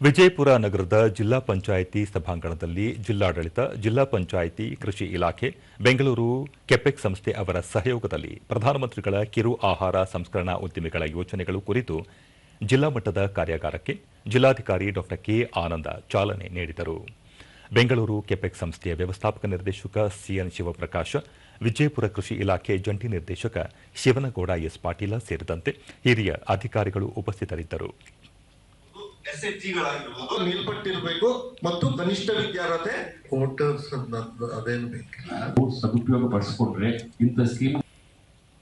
ವಿಜಯಪುರ ನಗರದ ಜಿಲ್ಲಾ ಪಂಚಾಯಿತಿ ಸಭಾಂಗಣದಲ್ಲಿ ಜಿಲ್ಲಾಡಳಿತ, ಜಿಲ್ಲಾ ಪಂಚಾಯಿತಿ ಕೃಷಿ ಇಲಾಖೆ, ಬೆಂಗಳೂರು ಕೆಪೆಕ್ ಸಂಸ್ಥೆ ಅವರ ಸಹಯೋಗದಲ್ಲಿ ಪ್ರಧಾನಮಂತ್ರಿಗಳ ಕಿರು ಆಹಾರ ಸಂಸ್ಕರಣಾ ಉದ್ದಿಮೆಗಳ ಯೋಜನೆಗಳು ಕುರಿತು ಜಿಲ್ಲಾ ಮಟ್ಟದ ಕಾರ್ಯಾಗಾರಕ್ಕೆ ಜಿಲ್ಲಾಧಿಕಾರಿ ಡಾ ಕೆ ಆನಂದ ಚಾಲನೆ ನೀಡಿದರು. ಬೆಂಗಳೂರು ಕೆಪೆಕ್ ಸಂಸ್ಥೆಯ ವ್ಯವಸ್ಥಾಪಕ ನಿರ್ದೇಶಕ ಸಿಎನ್ ಶಿವಪ್ರಕಾಶ, ವಿಜಯಪುರ ಕೃಷಿ ಇಲಾಖೆ ಜಂಟಿ ನಿರ್ದೇಶಕ ಶಿವನಗೌಡ ಎಸ್ ಪಾಟೀಲ ಸೇರಿದಂತೆ ಹಿರಿಯ ಅಧಿಕಾರಿಗಳು ಉಪಸ್ಥಿತರಿದ್ದರು. ಎಸ್ಎಚ್ಜಿಗಳಾಗಿರ್ಬೋದು ಮೇಲ್ಪಟ್ಟಿರಬೇಕು ಮತ್ತು ಕನಿಷ್ಠ ವಿದ್ಯಾರ್ಹತೆ ವೋಟರ್ಸ್ ಅದೇನು ಬೇಕಿಲ್ಲ. ಸದುಪಯೋಗ ಪಡಿಸ್ಕೊಂಡ್ರೆ ಇಂಥ ಸ್ಕೀಮ್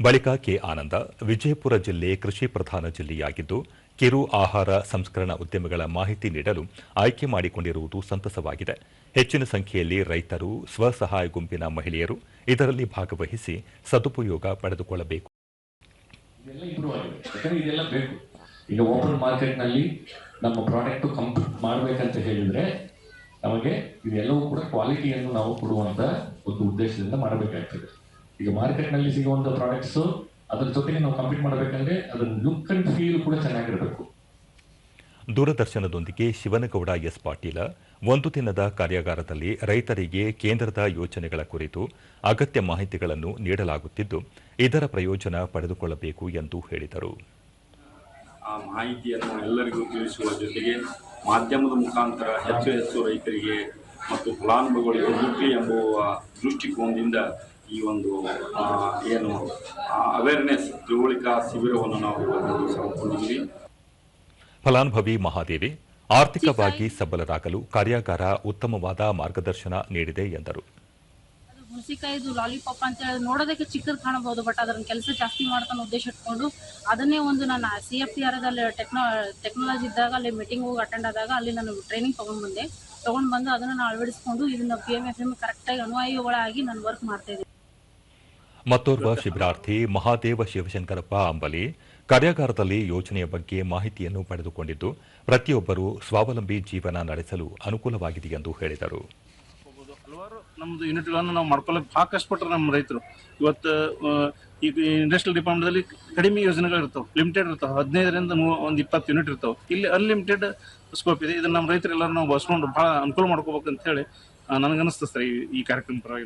ಬಳಿಕ ಕೆ ಆನಂದ ವಿಜಯಪುರ ಜಿಲ್ಲೆ ಕೃಷಿ ಪ್ರಧಾನ ಜಿಲ್ಲೆಯಾಗಿದ್ದು ಕಿರು ಆಹಾರ ಸಂಸ್ಕರಣಾ ಉದ್ಯಮಗಳ ಮಾಹಿತಿ ನೀಡಲು ಆಯ್ಕೆ ಮಾಡಿಕೊಂಡಿರುವುದು ಸಂತಸವಾಗಿದೆ. ಹೆಚ್ಚಿನ ಸಂಖ್ಯೆಯಲ್ಲಿ ರೈತರು ಸ್ವಸಹಾಯ ಗುಂಪಿನ ಮಹಿಳೆಯರು ಇದರಲ್ಲಿ ಭಾಗವಹಿಸಿ ಸದುಪಯೋಗ ಪಡೆದುಕೊಳ್ಳಬೇಕು. ಈಗ ಓಪನ್ ಮಾರ್ಕೆಟ್ನಲ್ಲಿ ನಮ್ಮ ಪ್ರಾಡಕ್ಟ್ ಕಂಪ್ಲೀಟ್ ಮಾಡಬೇಕಂತ ಹೇಳಿದ್ರೆ ನಮಗೆ ಇದೆಲ್ಲವೂ ಕೂಡ ಕ್ವಾಲಿಟಿಯನ್ನು ನಾವು ಕೊಡುವಂತ ಒಂದು ಉದ್ದೇಶದಿಂದ ಮಾಡಬೇಕಾಗ್ತದೆ. ಈಗ ಮಾರ್ಕೆಟ್ನಲ್ಲಿ ಸಿಗುವಂತ ಪ್ರಾಡಕ್ಟ್ಸ್ ಅದ್ರ ಜೊತೆಗೆ ನಾವು ಕಂಪ್ಲೀಟ್ ಮಾಡಬೇಕಂದ್ರೆ ಅದರ ಲುಕ್ ಅಂಡ್ ಫೀಲ್ ಕೂಡ ಚೆನ್ನಾಗಿರಬೇಕು. ದೂರದರ್ಶನದೊಂದಿಗೆ ಶಿವನಗೌಡ ಎಸ್ ಪಾಟೀಲ, ಒಂದು ದಿನದ ಕಾರ್ಯಾಗಾರದಲ್ಲಿ ರೈತರಿಗೆ ಕೇಂದ್ರದ ಯೋಜನೆಗಳ ಕುರಿತು ಅಗತ್ಯ ಮಾಹಿತಿಗಳನ್ನು ನೀಡಲಾಗುತ್ತಿದ್ದು, ಇದರ ಪ್ರಯೋಜನ ಪಡೆದುಕೊಳ್ಳಬೇಕು ಎಂದು ಹೇಳಿದರು. ಮಾಹಿತಿಯನ್ನು ಎಲ್ಲರಿಗೂ ತಿಳಿಸುವ ಜೊತೆಗೆ ಮಾಧ್ಯಮದ ಮುಖಾಂತರ ಹೆಚ್ಚು ಹೆಚ್ಚು ರೈತರಿಗೆ ಮತ್ತು ಫಲಾನುಭವಿಗಳಿಗೆ ಮುಖ್ಯ ಎಂಬುವ ದೃಷ್ಟಿಕೋನದಿಂದ ಈ ಒಂದು ಏನು ಅವೇರ್ನೆಸ್ ತಿಳುವಳಿಕಾ ಶಿಬಿರವನ್ನು ನಾವು ಹಮ್ಮಿಕೊಂಡಿದ್ದೀವಿ ಫಲಾನುಭವಿ ಮಹಾದೇವಿ ಆರ್ಥಿಕವಾಗಿ ಸಬಲರಾಗಲು ಕಾರ್ಯಾಗಾರ ಉತ್ತಮವಾದ ಮಾರ್ಗದರ್ಶನ ನೀಡಿದೆ ಎಂದರು. ಹುಣಸಿಕಾಯಿದು ಲಾಲಿಪಾಪ್ ಅಂತ ಹೇಳಿ ನೋಡೋದಕ್ಕೆ ಚಿಕ್ಕದ್ ಕಾಣಬಹುದು ಬಟ್ ಅದ್ರ ಕೆಲಸ ಜಾಸ್ತಿ ಮಾಡ್ತಾನೆ ಉದ್ದೇಶ ಇಟ್ಕೊಂಡು ಅದನ್ನೇ ಒಂದು ನಾನು ಸಿ ಎಫ್ ಟಿ ಆರ್ ಅಲ್ಲಿ ಟೆಕ್ನೋ ಟೆಕ್ನಾಲಜಿ ಇದ್ದಾಗ, ಅಲ್ಲಿ ಮೀಟಿಂಗ್ ಹೋಗಿ ಅಟೆಂಡ್ ಆದಾಗ ಅಲ್ಲಿ ನಾನು ಟ್ರೈನಿಂಗ್ ತೊಗೊಂಡು ಬಂದೆ ತೊಗೊಂಡು ಬಂದು ಅದನ್ನು ನಾನು ಅಳವಡಿಸಿಕೊಂಡು ಇದನ್ನ ಪಿ ಎಂ ಎಫ್ ಎಂ ಕರೆಕ್ಟಾಗಿ ಅನ್ವಯಗಳಾಗಿ ನಾನು ವರ್ಕ್ ಮಾಡ್ತಾ ಇದ್ದೀನಿ. ಮತ್ತೋರ್ವ ಶಿಬಿರಾರ್ಥಿ ಮಹಾದೇವ ಶಿವಶಂಕರಪ್ಪ ಅಂಬಲಿ ಕಾರ್ಯಾಗಾರದಲ್ಲಿ ಯೋಜನೆಯ ಬಗ್ಗೆ ಮಾಹಿತಿಯನ್ನು ಪಡೆದುಕೊಂಡಿದ್ದು, ಪ್ರತಿಯೊಬ್ಬರೂ ಸ್ವಾವಲಂಬಿ ಜೀವನ ನಡೆಸಲು ಅನುಕೂಲವಾಗಿದೆ ಎಂದು ಹೇಳಿದರು. ಹಲವಾರು ನಮ್ಮದು ಯೂನಿಟ್ಗಳನ್ನು ನಾವು ಮಾಡ್ಕೊಳ್ಳೋಕೆ ಭಾಳ ಕಷ್ಟಪಟ್ಟರು ನಮ್ಮ ರೈತರು. ಇವತ್ತು ಈಗ ಇಂಡಸ್ಟ್ರಿಯಲ್ ಡಿಪಾರ್ಟ್ಮೆಂಟಲ್ಲಿ ಕಡಿಮೆ ಯೋಜನೆಗಳು ಇರ್ತವೆ. ಲಿಮಿಟೆಡ್ ಇರ್ತಾವೆ. ಹದಿನೈದರಿಂದ ಒಂದು ಇಪ್ಪತ್ತು ಯೂನಿಟ್ ಇರ್ತಾವೆ. ಇಲ್ಲಿ ಅನ್ಲಿಮಿಟೆಡ್ ಸ್ಕೋಪ್ ಇದೆ. ಇದನ್ನು ನಮ್ಮ ರೈತರೆಲ್ಲರೂ ನಾವು ಬಳಸ್ಕೊಂಡು ಭಾಳ ಅನುಕೂಲ ಮಾಡ್ಕೋಬೇಕು ಅಂತ ಹೇಳಿ ನನಗನ್ನಿಸ್ತು ಸರ್ ಈ ಕಾರ್ಯಕ್ರಮ ಪರವಾಗಿ.